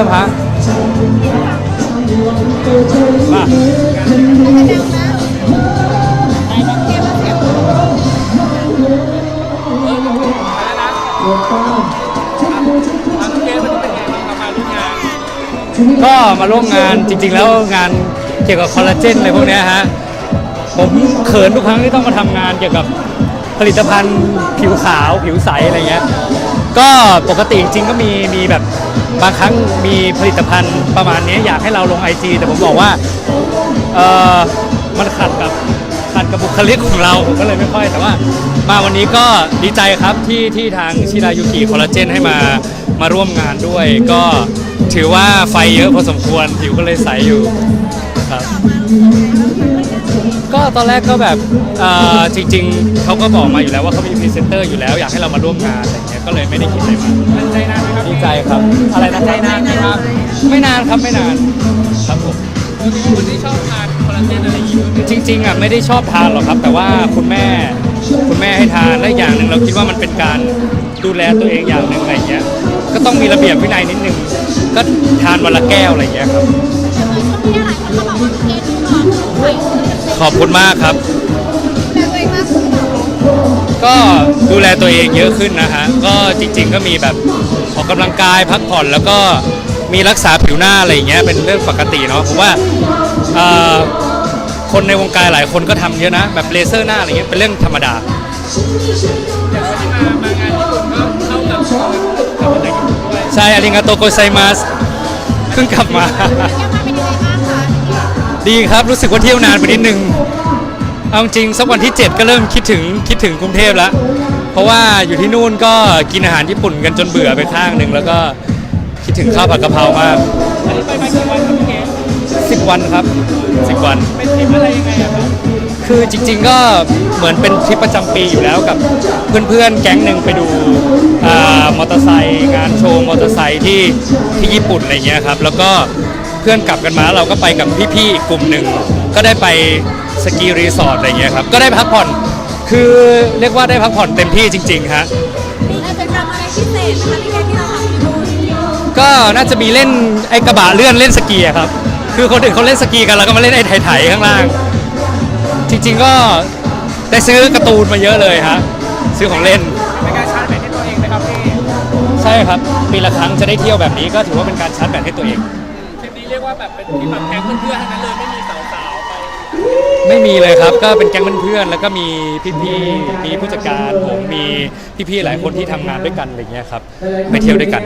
ริ่มฮะมาก็มาร่วมงานจริง ๆ แล้วงานเกี่ยวกับคอลลาเจนอะไรพวกนี้ฮะผมเขินทุกครั้งที่ต้องมาทำงานเกี่ยวกับผลิตภัณฑ์ผิวขาวผิวใสอะไรเงี้ย ก็ปกติจริงก็มีมีแบบบางครั้งมีผลิตภัณฑ์ประมาณนี้อยากให้เราลง IG แต่ผมบอกว่าเออมันขัดกับขัดกับบุคลิกของเราผมก็เลยไม่ค่อย แต่ว่ามาวันนี้ก็ดีใจครับที่ที่ทางชิรายุกิคอลลาเจนให้มามาร่วมงานด้วย ก็ถือว่าไฟเยอะพอสมควรผิวก็เลยใสอยู่ครับ ก็ตอนแรกก็แบบเอ่อจริง ๆเขาก็บอกมาอยู่แล้วว่าเขามีพรีเซนเตอร์อยู่แล้วอยากให้เรามาร่วมงานอะไรเงี้ยก็เลยไม่ได้คิดอะไรมากใจนานไหมครับดีใจครับ อะไรนะใจนานไหมครับ ไม่นานครับไม่นานครับผมคนที่ชอบทานคอลลาเจนอะไรอย่างงี้จริงๆอะไม่ได้ชอบทานหรอกครับ แต่ว่าคุณแม่คุณแม่ให้ทานและอย่างหนึ่งเราคิดว่ามันเป็นการดูแลตัวเองอย่างหนึ่งอะไรเงี้ยก็ต้องมีระเบียบวินัยนิดนึงก็ทานวันละแก้วอะไรเงี้ยครับช่วงนี้หลายคนก็บอกว่าเกณฑ์หลอกไข่ ขอบคุณมากครับแต่ตัวเองมากขึ้นหรอก็ดูแลตัวเองเยอะขึ้นนะฮะ ก็จริงๆก็มีแบบออกกำลังกายพักผ่อนแล้วก็มีรักษาผิวหน้าอะไรอย่างเงี้ยเป็นเรื่องปกติเนาะผมว่าเอ่อคนในวงการหลายคนก็ทำเยอะนะ แบบเลเซอร์หน้าอะไรเงี้ยเป็นเรื่องธรรมดาอยางวันที่มามางานญี่ปุ่นก็เข้ากับกับอะไรญี่ปุ่นด้วยใช่อาริงาโตโกไซมัสเพิ่งกลับมา ยัง ดีครับรู้สึกว่าเที่ยวนานไปนิดนึงเอาจริงสักวันที่ 7 ก็เริ่มคิดถึงคิดถึงกรุงเทพแล้ว เพราะว่าอยู่ที่นู่นก็กินอาหารญี่ปุ่นกันจนเบื่อไปข้างหนึ่งแล้วก็คิดถึงข้าวผัดกะเพรามากอันนี้ไปมากี่วันครับพี่เกศ10วันครับ10วัน เป็นทริปอะไรยังไงอะครับคือจริง ๆก็เหมือนเป็นทริปประจำปีอยู่แล้วกับเพื่อนๆ แก๊งหนึ่งไปดูอ่ามอเตอร์ไซค์งานโชว์มอเตอร์ไซค์ที่ที่ญี่ปุ่นอะไรเงี้ยครับแล้วก็ เพื่อนกลับกันมาเราก็ไปกับพี่ๆอีกกลุ่มหนึ่งก็ได้ไปสกีรีสอร์ทอะไรเงี้ยครับก็ได้พักผ่อนคือเรียกว่าได้พักผ่อนเต็มที่จริงๆฮะมีกิจกรรมอะไรพิเศษนะคะที่แกที่เราทำอยู่ก็น่าจะมีเล่นไอ้กระบะเลื่อนเล่นสกีอะครับ คือคนอื่นเขาเล่นสกีกันเราก็มาเล่นไอ้ไถๆข้างล่าง จริงๆก็ได้ซื้อการ์ตูนมาเยอะเลยฮะซื้อของเล่น เป็นการชาร์จแบตให้ตัวเองนะครับพี่ ใช่ครับปีละครั้งจะได้เที่ยวแบบนี้ก็ถือว่าเป็นการชาร์จแบตให้ตัวเองทริปนี้เรียก ว่าแบบเป็นทริปแบบแก๊งเพื่อนๆทั้งนั้นเลยไม่มีสาวๆไปไม่มีเลยครับก็เป็นแก๊งเพื่อนๆแล้วก็มีพี่ๆมีผู้จัดการผมมีพี่ๆหลายคนที่ทำงานด้วยกันอะไรเงี้ยครับไปเที่ยวด้วยกัน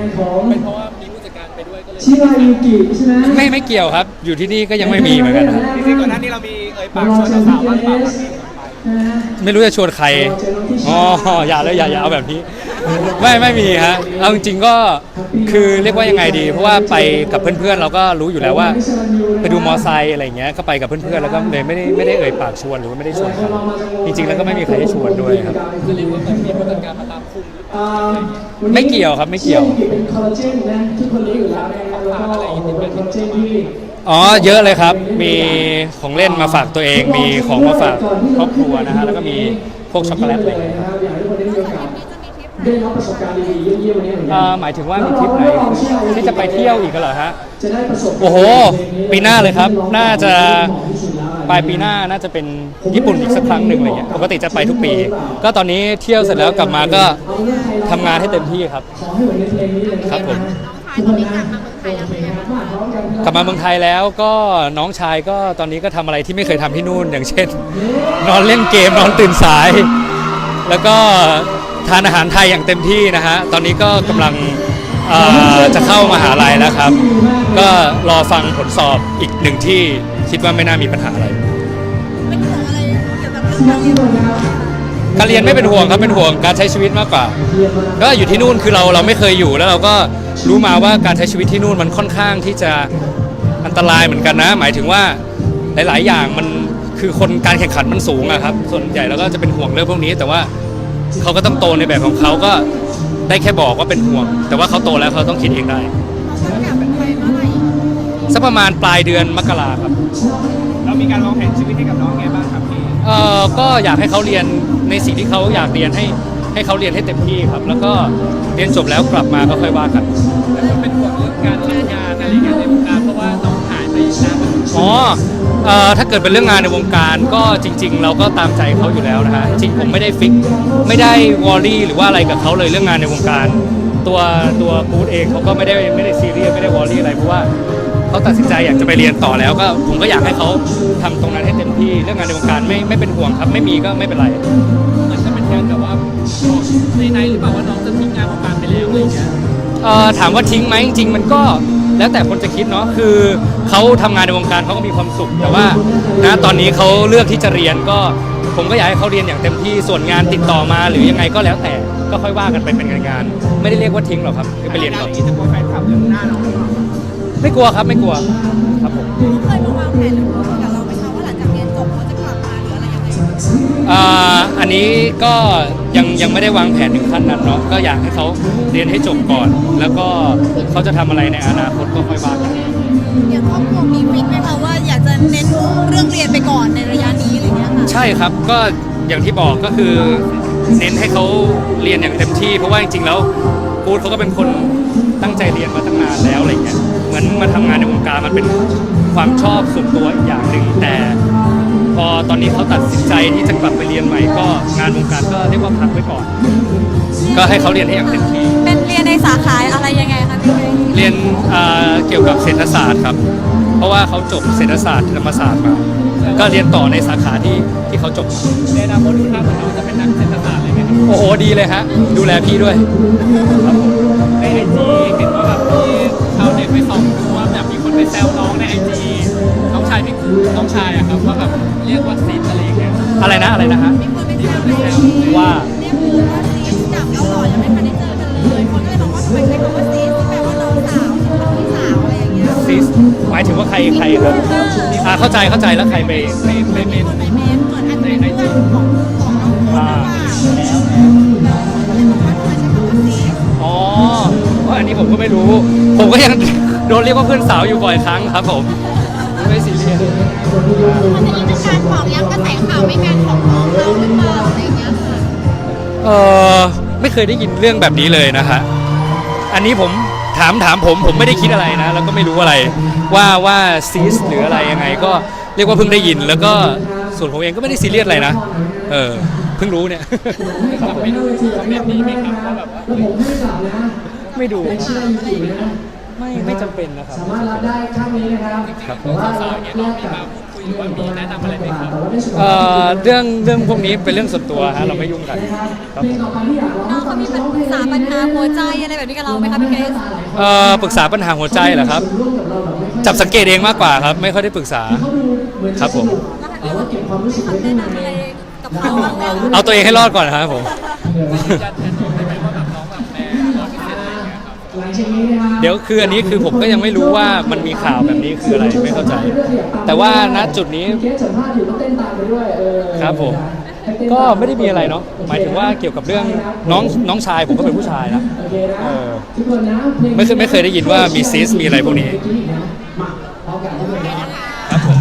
เป็นเพราะว่ามีผู้จัดการไปด้วยก็เลยชิรายุกิใช่ไหมไม่ไม่เกี่ยวครับ อยู่ที่นี่ก็ยังไม่มีเหมือนกันครับ จริงๆก่อนหน้านี้เรามีเอ่ยปากชวนสาวๆบ้างหรือเปล่าครับพี่ ไม่รู้จะชวนใคร อ๋อ อย่าเลยอย่าอย่าเอาแบบนี้ ไม่ไม่มีฮะ เอาจริงๆก็คือเรียกว่ายังไงดี เพราะว่าไปกับเพื่อนๆเราก็รู้อยู่แล้วว่า ไปดูมอไซค์อะไรเงี้ย ก็ไปกับเพื่อนๆแล้วก็เลยไม่ได้ไม่ได้เอ่ยปากชวนหรือว่าไม่ได้ชวนใครจริงๆแล้วก็ไม่มีใครให้ชวนด้วยครับจะเรียกว่าแบบมีผู้จัดการมาตามคุมหรือเปล่าไม่เกี่ยวครับไม่เกี่ยวเป็นคอลลาเจนนะทุกคนรู้อยู่แล้วนะครับแล้วก็เป็นคอลลาเจนที่ อ๋อเยอะเลยครับ มีของเล่นมาฝากตัวเอง มีของมาฝากครอบครัวนะฮะแล้วก็มีพวกช็อกโกแลตอะไรเงี้ยครับอยากให้ทุกคนได้มีโอกาสได้รับประสบการณ์ดีๆเยี่ยมๆวันนี้เหมือนกัอ่าหมายถึงว่ามีทริปไหนที่จะไปเที่ยวอีกก็เหรอฮะ จะได้ประสบโอ้โห ปีหน้าเลยครับ น่าจะปลายปีหน้าน่าจะเป็นญี่ปุ่นอีกสักครั้งหนึ่งอะไรเงี้ย ปกติจะไปทุกปี ก็ตอนนี้เที่ยวเสร็จแล้วกลับมาก็ทำงานให้เต็มที่ครับ ขอให้เหมือนในเพลงนี้เลยนะครับผมน้องชายตอนนี้กลับมาเมืองไทยแล้วเป็นไงบ้างคะกลับมาเมืองไทยแล้วก็น้องชายก็ตอนนี้ก็ทำอะไรที่ไม่เคยทำที่นู่น อย่างเช่น นอนเล่นเกมนอนตื่นสาย แล้วก็ทานอาหารไทยอย่างเต็มที่นะฮะตอนนี้ก็กำลังเอ่อจะเข้ามหาลัยแล้วครับ ก็รอฟังผลสอบอีกหนึ่งที่คิดว่าไม่น่ามีปัญหาอะไรเป็นห่วอะไรเกี่ยวกับเรื่องนั กที่ตัวนะครับการเรียนไม่เป็นห่วงครับเป็นห่วงการใช้ชีวิตมากกว่าเยี่ยมมากก็อยู่ที่นู่นคือเราเราไม่เคยอยู่แล้วเราก็รู้มาว่าการใช้ชีวิตที่นู่นมันค่อนข้างที่จะอันตรายเหมือนกันนะ หมายถึงว่าหลาย ๆ อย่างมันคือคนการแข่งขันมันสูงอะครับ ส่วนใหญ่เราก็จะเป็นห่วงเรื่องพวกนี้ แต่ว่าเขาก็ต้องโตในแบบของเขาก็ได้แค่บอกว่าเป็นห่วง แต่ว่าเขาโตแล้วเขาต้องคิดเองได้น้องอยากเป็นใครเมื่อไหร่สักประมาณปลายเดือนมกราครับแล้วมีการวางแผนชีวิตให้กับน้องไงบ้างครับพี่เอ่อก็อยากให้เขาเรียน ในสิ่งที่เขาอยากเรียนให้ให้เขาเรียนให้เต็มที่ครับ แล้วก็เรียนจบแล้วกลับมาก็ค่อยว่ากันเป็นห่วงเรื่องการงานอะไรเงี้ยในวงการเพราะว่าต้องหายไปนานอ๋อถ้าเกิดเป็นเรื่องงานในวงการก็จริง ๆ เราก็ตามใจเขาอยู่แล้วนะฮะจริงผมไม่ได้ฟิกไม่ได้วอรี่หรือว่าอะไรกับเขาเลยเรื่องงานในวงการ ตัวตัวกูดเองเขาก็ไม่ได้ไม่ได้ซีเรียสไม่ได้วอรี่อะไรเพราะว่า เขาตัดสินใจอยากจะไปเรียนต่อแล้วก็ผมก็อยากให้เขาทำตรงนั้นให้เต็มที่เรื่องงานในวงการไม่ไม่เป็นห่วงครับ ไม่มีก็ไม่เป็นไรเหมือนจะเป็นการแบบว่าบอกในในหรือเปล่าว่าน้องจะทิ้งงานวงการไปแล้วอะไรอย่างเงี้ยเอ่อถามว่าทิ้งไหมจริงๆมันก็แล้วแต่คนจะคิดเนาะคือเขาทำงานในวงการเขาก็มีความสุข แต่ว่านะตอนนี้เขาเลือกที่จะเรียนก็ผมก็อยากให้เขาเรียนอย่างเต็มที่ส่วนงานติดต่อมา หรือยังไงก็แล้วแต่ก็ค่อยว่ากันไปเป็นงานๆไม่ได้เรียกว่าทิ้งหรอกครับคือไปเรียนงานต่ออย่างนี้จะกลัวแฟนคลับเรื่องหน้าน้องหรือเปล่า ไม่กลัวครับไม่กลัวครับผมเคยมาวางแผนหรือคุยกับเราไหมคะว่าหลังจากเรียนจบเขาจะกลับมาหรืออะไรยังไงอ่าอันนี้ก็ยังยังไม่ได้วางแผนถึงขั้นนั้นเนาะก็อยากให้เขาเรียนให้จบก่อน แล้วก็เขาจะทำอะไรในอนาคตก็ค่อยว่ากัน อย่างครอบครัวมีฟิกไหมคะว่าอยากจะเน้นเรื่องเรียนไปก่อนในระยะนี้อะไรเงี้ยค่ะใช่ครับก็อย่างที่บอกก็คือเน้นให้เขาเรียนอย่างเต็มที่ เพราะว่าจริงๆแล้วกูดเขาก็เป็นคนตั้งใจเรียนมาตั้งนานแล้วอะไรเงี้ยเห มือนมาทำงานในวงการมันเป็นความชอบส่วนตัวอีกอย่างหนึ่งแต่ พอตอนนี้เขาตัดสินใจที่จะกลับไปเรียนใหม่ก็งานวงการก็เรียกว่าพักไว้ก่อน ก็ให้เขาเรียนให้อย่างเต็มที่เป็นเรียนในสาขาอะไรยังไงคะพี่เกรซเรียนอ่าเกี่ยวกับเศรษฐศาสตร์ครับ เพราะว่าเขาจบเศรษฐศาสตร์ธรรมศาสตร์มา ก็เรียนต่อในสาขาที่ที่เขาจบในอนาคตดูท่าเหมือนน้องจะเป็นนักเศรษฐศาสตร์อะไรไหมครับโอ้โหดีเลยฮะดูแลพี่ด้วยครับ องชายพี่น้องชายอะครับว่าแบบเรียกว่าซีดอะไรอย่างเงี้ยอะไรนะอะไรนะฮะมีคนไปแซวไปแซวว่าเรียกคือว่าซีสจับเราก่อนยังไม่ทันได้เจอกันเลย คนก็เลยบอกว่าทำไมใช้คำว่าซีสที่แปลว่าน้องสาวหรือว่าพี่สาวอะไรอย่างเงี้ยซิสหมายถึงว่าใครใครครับอ่าเข้าใจเข้าใจแล้วใครไปไปไปเมนในเมนเหมือนอาจจะเป็นเพื่อนของของน้องคนหรือเปล่าแล้วก็เลยบอกว่าทำไมใช้คำว่าซีสอ๋อเพราะอันนี้ผมก็ไม่รู้ ผมก็ยัง โดนเรียกว่าเพื่อนสาวอยู่บ่อยครั้งครับผม ไม่ซีเรียสมันจะยิ่งเป็นการบอกย้ำกระแสข่าวไม่แมนของน้องเราหรือเปล่าอะไรอย่างเงี้ยค่ะเออไม่เคยได้ยินเรื่องแบบนี้เลยนะฮะอันนี้ผมถามถามผมผมไม่ได้คิดอะไรนะ แล้วก็ไม่รู้อะไรว่าว่าซีสหรืออะไรยังไง ก็เรียกว่าเพิ่งได้ยิน แล้วก็ส่วนผมเองก็ไม่ได้ซีเรียสอะไรนะเออเพิ่งรู้เนี่ยกลับไปดูคอมเมนต์นี้ไหมครับว่าแบบว่าแล้วผมให้กลับนะไม่ดู เป็นชื่ออยู่นะไม่ไม่จำเป็นนะครับ สามารถรับได้ข้างนี้นะครับครับแต่ว่าสาวๆอย่างเงี้ยน้องมีมาพูดคุยหรือว่ามีแนะนำอะไรไหมครับแต่ว่าในส่วนเอ่อเรื่องเรื่องพวกนี้เป็นเรื่องส่วนตัวฮะเราไม่ยุ่งกันครับเพลงต่อไปที่อยากร้องน้องเขามีปรึกษาปัญหาหัวใจอะไรแบบนี้กับเราไหมคะพี่เกรซเอ่อปรึกษาปัญหาหัวใจเหรอครับร่วมกับเราแบบไม่ค่อยจับสังเกตเองมากกว่าครับ ไม่ค่อยได้ปรึกษาเขาดูเหมือนครับผมแต่ว่าเก็บความรู้สึกไว้คำข้าแนะงในนำอะไรกับเขาบ้างไหมคะเอาตัวเองให้รอดก่อนนะครับผม เดี๋ยวคืออันนี้คือผมก็ยังไม่รู้ว่ามันมีข่าวแบบนี้คืออะไรไม่เข้าใจ แต่ว่าณจุดนี้เคสสัมภาษณ์อยู่ต้องเต้นตามไปด้วยเออครับผมให้เต้นก็ตาไม่ได้มีอะไรเนาะหมายถึงว่าเกี่ยวกับเรื่องน้องน้องชายผมก็เป็นผู้ชายนะโอเคนะเออทุกคนนะพลงไม่เคยไม่เคยได้ยินว่ามีซีสมีอะไรพวกนี้มาพร้อมกันทุกคนนะครับผม